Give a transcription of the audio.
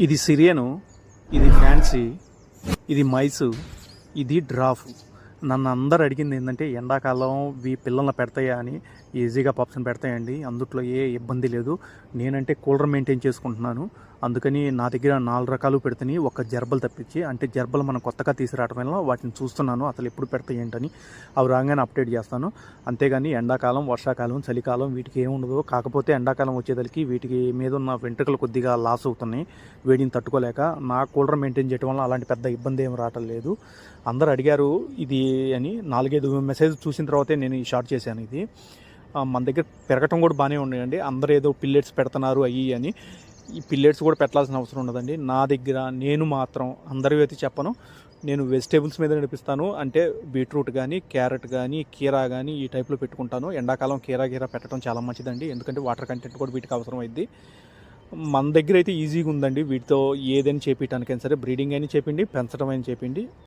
ఇది సిరియను ఇది ఫ్యాన్సీ ఇది మైసు ఇది డ్రాఫ్. నన్ను అందరు అడిగింది ఏంటంటే ఎండాకాలం ఈ పిల్లల్ని పెడతాయా? అని ఈజీగా పప్స్ని పెడతాయండి. అందుట్లో ఏ ఇబ్బంది లేదు. నేనంటే కూలర్ మెయింటైన్ చేసుకుంటున్నాను. అందుకని నా దగ్గర నాలుగు రకాలు పెడుతున్నాయి ఒక జర్బలు తప్పించి అంటే జర్బలు మనం కొత్తగా తీసుకురావడం వల్ల వాటిని చూస్తున్నాను అసలు ఎప్పుడు పెడతాయి ఏంటని అవి రాగానే అప్డేట్ చేస్తాను. అంతేగాని ఎండాకాలం వర్షాకాలం చలికాలం వీటికి ఏముండదు కాకపోతే ఎండాకాలం వచ్చేసరికి వీటికి మీద ఉన్న వెంట్రుకలు కొద్దిగా లాస్ అవుతున్నాయి. వేడిని తట్టుకోలేక నా కూలర్ మెయింటైన్ చేయడం వల్ల అలాంటి పెద్ద ఇబ్బంది ఏం రావటం లేదు. అందరు అడిగారు ఇది అని నాలుగైదు మెసేజ్ చూసిన తర్వాతే నేను ఈ షార్ట్ చేశాను ఇది. మన దగ్గర పెరగటం కూడా బాగానే ఉన్నాయండి. అందరూ ఏదో పిల్లెట్స్ పెడుతున్నారు అయ్యి అని. ఈ పిల్లెట్స్ కూడా పెట్టాల్సిన అవసరం ఉండదండి. నా దగ్గర నేను మాత్రం అందరివి అయితే చెప్పను. నేను వెజిటేబుల్స్ మీద నడిపిస్తాను అంటే బీట్రూట్ కానీ క్యారెట్ కానీ కీరా కానీ ఈ టైప్లో పెట్టుకుంటాను. ఎండాకాలం కీరా కీరా పెట్టడం చాలా మంచిదండి. ఎందుకంటే వాటర్ కంటెంట్ కూడా వీటికి అవసరం అయింది మన దగ్గర అయితే ఈజీగా ఉందండి. వీటితో ఏదైనా చేపించడానికైనా సరే బ్రీడింగ్ అయినా చేపిండి పెంచడం అయినా చేపిండి.